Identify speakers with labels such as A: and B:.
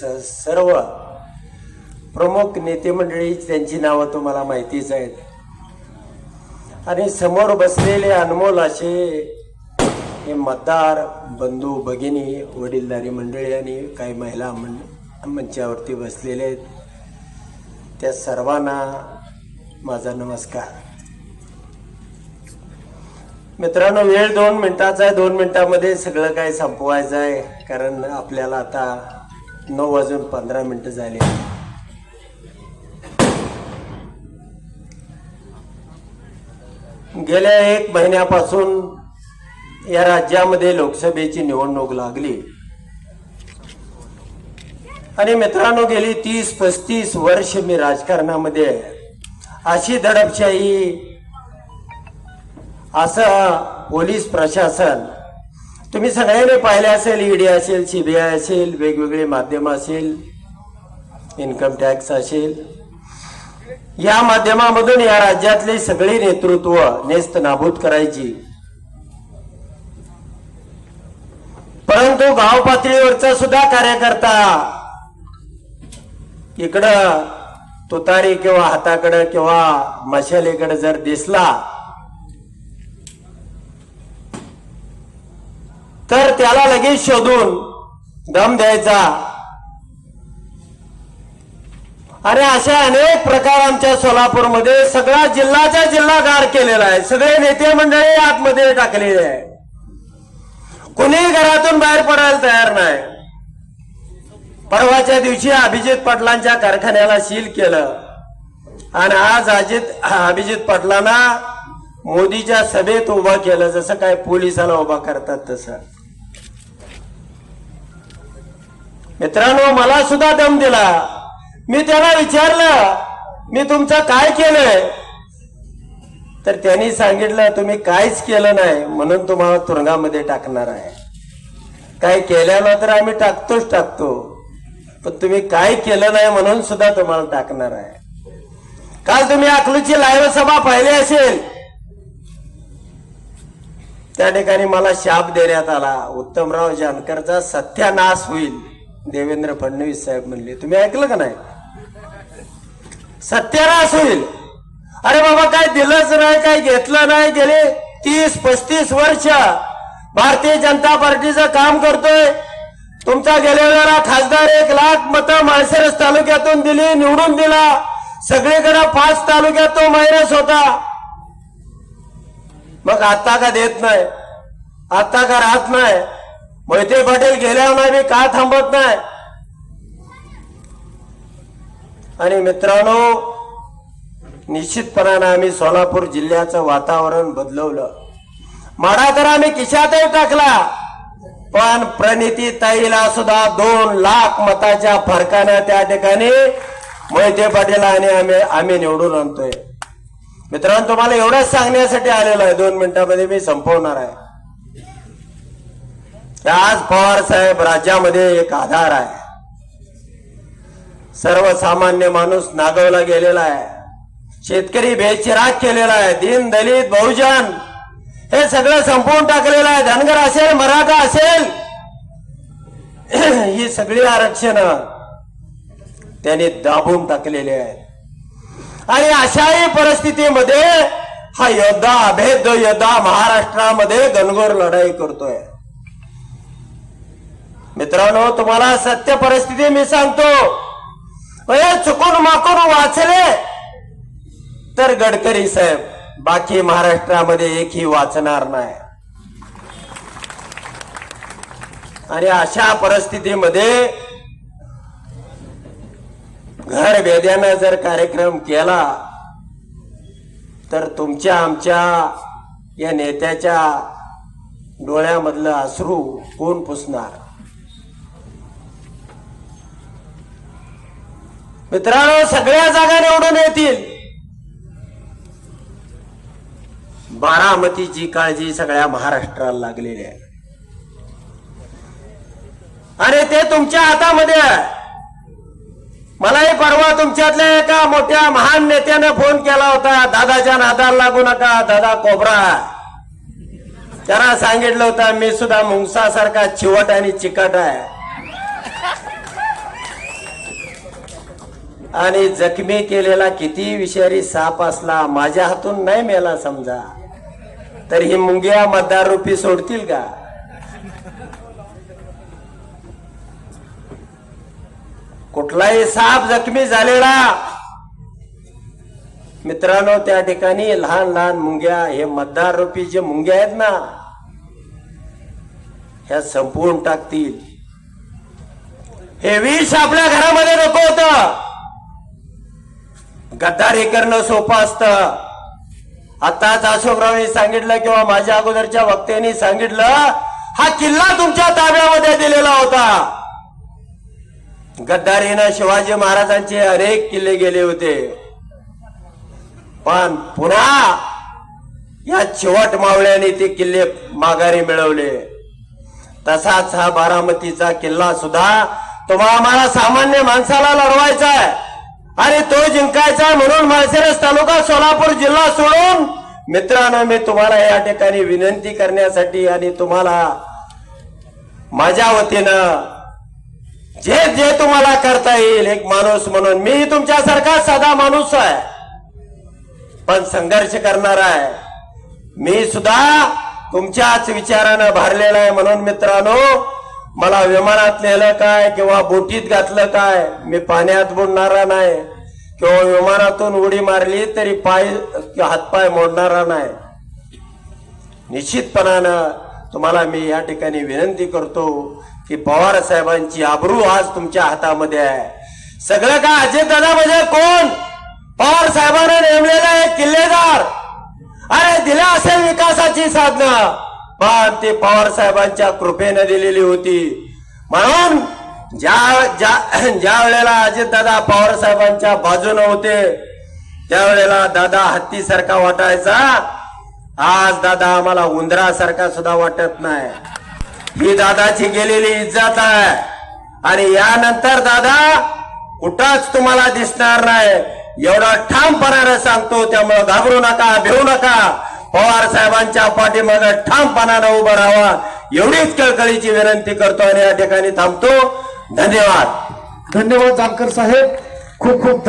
A: स- सर्व प्रमुख नेते मंडळी त्यांची नावं तुम्हाला माहितीच आहेत. आणि समोर बसलेले अनमोल असे हे मतदार बंधू भगिनी वडीलधारी मंडळी आणि काही महिला मंड मंचावरती बसलेले आहेत. त्या सर्वांना माझा नमस्कार. मित्रांनो वेळ दोन मिनिटाचा आहे. दोन मिनिटामध्ये सगळं काही संपवायचं आहे कारण आपल्याला आता नऊ वाजून पंधरा मिनिटं झाली. गेल्या एक महिन्यापासून या राज्यामध्ये लोकसभेची निवडणूक लागली. आणि मित्रांनो गेली तीस पस्तीस वर्ष मी राजकारणामध्ये अशी दडपशाही असं पोलीस प्रशासन तुम्ही सगळ्यांनी पाहिले असेल ईडी असेल सीबीआय असेल वेगवेगळे माध्यम असेल इन्कम टॅक्स असेल. या माध्यमामधून या राज्यातले सगळे नेतृत्व नेस्त नाबूद करायची. परंतु गाव पातळीवरचा सुद्धा कार्यकर्ता इकडं तुतारी किंवा हाताकडं किंवा मशालीकडे जर दिसला तर त्याला लगेच शोधून दम द्यायचा. आणि अशा अनेक प्रकार आमच्या सोलापूरमध्ये सगळा जिल्हाच्या जिल्हा गार केलेला आहे. सगळे नेते मंडळी आतमध्ये टाकलेले आहे कुणी घरातून बाहेर पडायला तयार नाही. परवाच्या दिवशी अभिजित पाटलांच्या कारखान्याला सील केलं. आणि आज अजित अभिजित पाटलांना मोदीच्या सभेत उभा केलं जसं काय पोलिसाला उभा करतात तसं. मित्रांनो मला सुद्धा दम दिला. मी त्याला विचारलं मी तुमचं काय केलंय? तर त्यांनी सांगितलं तुम्ही काहीच केलं नाही म्हणून तुम्हाला तुरुंगामध्ये टाकणार आहे. काही केल्यानं तर आम्ही टाकतोच टाकतो पण तुम्ही काय केलं नाही म्हणून सुद्धा तुम्हाला टाकणार आहे. काल तुम्ही अकलूची लाईव्ह सभा पाहिली असेल. त्या ठिकाणी मला शाप देण्यात आला. उत्तमराव जानकरचा सत्यानाश होईल. देवेंद्र फडणवीस साहेब म्हणले. तुम्ही ऐकलं का नाही? सत्यानाश होईल. अरे बाबा काय दिलंच नाही काय घेतलं नाही गेले? तीस पस्तीस वर्ष भारतीय जनता पार्टीचं काम करतोय. तुमचा गेलेला खासदार एक लाख मतं माळशिरस तालुक्यातून दिली निवडून दिला. सगळीकडे पाच तालुक्यात तो मायनस होता. मग आता का देत नाही? आता का राहत नाही? मोहिते पाटील गेल्यावर मी का थांबत नाही? आणि मित्रांनो निश्चितपणानं आम्ही सोलापूर जिल्ह्याचं वातावरण बदलवलं. माडा तर आम्ही किशातही टाकला पण प्रणिती ताईला सुद्धा दोन लाख मताच्या फरकानं त्या ठिकाणी मोहिते पाटील आणि आम्ही आम्ही निवडून आणतोय. मित्रांनो तुम्हाला एवढंच सांगण्यासाठी आलेलो आहे. दोन मिनिटांमध्ये मी संपवणार आहे. आज पवार साहेब राज्यामध्ये एक आधार आहे. सर्वसामान्य माणूस नागवला गेलेला आहे. शेतकरी बेचिराग केलेला आहे. दीन दलित बहुजन. हे सगळं संपवून टाकलेलं आहे. धनगर असेल मराठा असेल. ही सगळी आरक्षण त्यांनी दाबून टाकलेली आहेत. आणि अशाही परिस्थितीमध्ये हा योद्धा अभेद्य योद्धा महाराष्ट्रामध्ये गणगोर लढाई करतोय. मित्रांनो तुम्हाला सत्य परिस्थिती मी सांगतो. चुकून माकून वाचले. तर गडकरी साहेब बाकी महाराष्ट्रामध्ये एकही वाचणार नाही. आणि अशा परिस्थितीमध्ये घर भेद्यानं जर कार्यक्रम केला तर तुमच्या आमच्या या नेत्याच्या डोळ्यामधलं अश्रू कोण पुसणार? मित्रांनो सगळ्या जागा निवडून येतील. बारामतीची काळजी सगळ्या महाराष्ट्राला लागलेली आहे. आणि ते तुमच्या हातामध्ये आहे. मलाही परवा तुमच्यातल्या एका मोठ्या महान नेत्यानं फोन केला होता दादाच्या नादार लागू नका दादा कोबरा. त्याला सांगितलं होतं मी सुद्धा मुंगसासारखा चिवट आणि चिकट आहे. आणि जखमी केलेला किती विषारी साप असला माझ्या हातून नाही मेला समजा. तर ही मुंग्या मतदार रूपी सोडतील का? कुठलाही साप जखमी झालेला. मित्रांनो त्या ठिकाणी लहान लहान मुंग्या हे मतदार रूपी जे मुंग्या आहेत ना ह्या संपवून टाकतील. हे विष आपल्या घरामध्ये नको होत. गद्दारी करणं सोपं असतं. आताच अशोकरावांनी सांगितलं किंवा माझ्या अगोदरच्या वक्त्यांनी सांगितलं हा किल्ला तुमच्या ताब्यामध्ये दिलेला होता. गद्दारीनं शिवाजी महाराजांचे अनेक किल्ले गेले होते. पण पुन्हा या चिवट मावळ्याने ते किल्ले माघारी मिळवले. तसाच हा बारामतीचा किल्ला सुद्धा तुम्हा आम्हाला सामान्य माणसाला लढवायचा आहे. आणि तो जिंकायचा म्हणून माळशिरस तालुका सोलापूर जिल्हा सोडून. मित्रांनो मी तुम्हाला या ठिकाणी विनंती करण्यासाठी आणि तुम्हाला माझ्या वतीनं जे जे तुम्हाला करता येईल एक माणूस म्हणून. मी तुमच्यासारखा साधा माणूस आहे. पण संघर्ष करणार आहे. मी सुद्धा तुमच्याच विचारानं भरलेला आहे म्हणून मित्रांनो मला विमानात नेलं काय किंवा बोटीत घातलं काय मी पाण्यात बुडणारा नाही. किंवा विमानातून उडी मारली तरी पाय किंवा हातपाय मोडणारा नाही. निश्चितपणानं तुम्हाला मी या ठिकाणी विनंती करतो की पवार साहेबांची आबरू आज तुमच्या हातामध्ये आहे. सगळं का अजय दादा म्हणजे कोण? पवार साहेबांना नेमलेला एक किल्लेदार. अरे दिला असेल विकासाची साधनं. पण ती पवार साहेबांच्या कृपेने दिलेली होती. म्हणून ज्या ज्या ज्या वेळेला अजित दादा पवार साहेबांच्या बाजूने होते त्यावेळेला दादा हत्तीसारखा वाटायचा. आज दादा आम्हाला उंदरासारखा सुद्धा वाटत नाही. ही दादाची गेलेली इज्जत आहे. आणि यानंतर दादा कुठंच तुम्हाला दिसणार नाही. एवढा ठामपणानं सांगतो त्यामुळे घाबरू नका भिवू नका. पवार साहेबांच्या पाठीमागे ठामपणानं उभं राहावा. एवढीच कळकळीची विनंती करतो आणि या ठिकाणी थांबतो. धन्यवाद.
B: धन्यवाद जानकर साहेब. खूप खूप